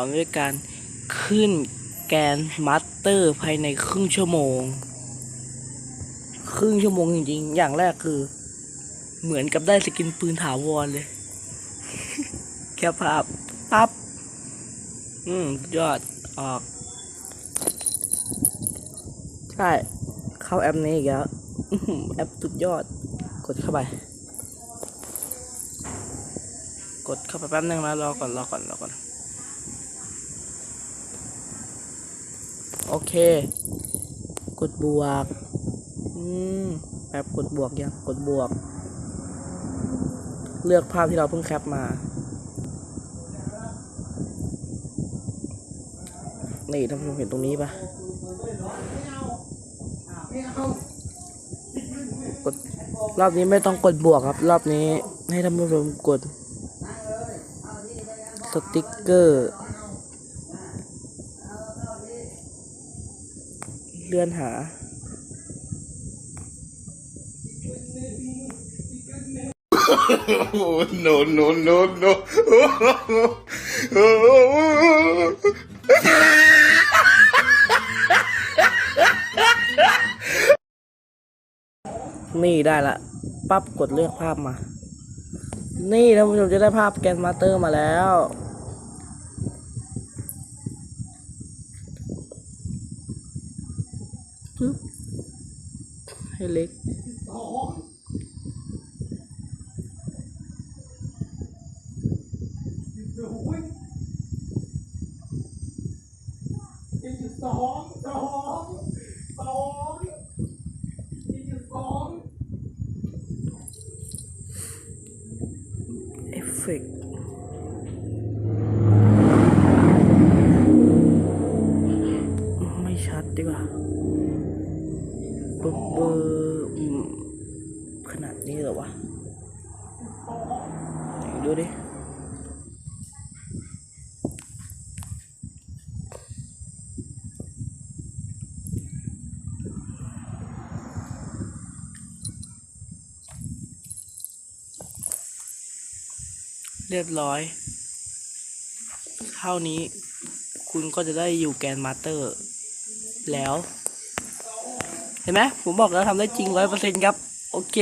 ต่อด้วยการขึ้นแกนมาสเตอร์ภายในครึ่งชั่วโมง ครึ่งชั่วโมงจริงๆ อย่างแรกคือ เหมือนกับได้สกินปืนถาวรเลย แค่ภาพปั๊บ อืมยอดออก ใช่ เข้าแอปนี้อีกแล้วแอปสุดยอด กดเข้าไป กดเข้าไปแป๊บนึงนะรอก่อนรอก่อนรอก่อน โอ เค กดบวก อืมแบบกดบวกยังกดบวก เลือกภาพที่เราเพิ่งแคปมา นี่ท่านผู้ชมเห็นตรงนี้ปะกดรอบนี้ไม่ต้องกดบวกครับ รอบนี้ให้ท่านผู้ชมกด สติกเกอร์ เลื่อนหา Oh, no, no, no, no. นี่ได้ละ ปั๊บกดเลือกภาพมา นี่ท่านผู้ชมจะได้ภาพแกนมาสเตอร์มาแล้ว ปึ๊บ ให้เล็กเอฟเฟกต์ เบอร์ขนาดนี้เหรอวะดูดิเรียบร้อย เท่านี้คุณก็จะได้อยู่แกนมาสเตอร์ แล้ว เห็นไหมผมบอกแล้วทำได้จริงร้อยเปอร์เซ็นต์ครับ โอเค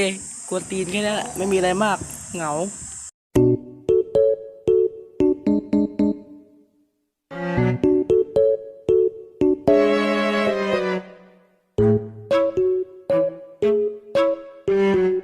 กวตีนแค่นั้นแหละไม่มีอะไรมากเหงาうん。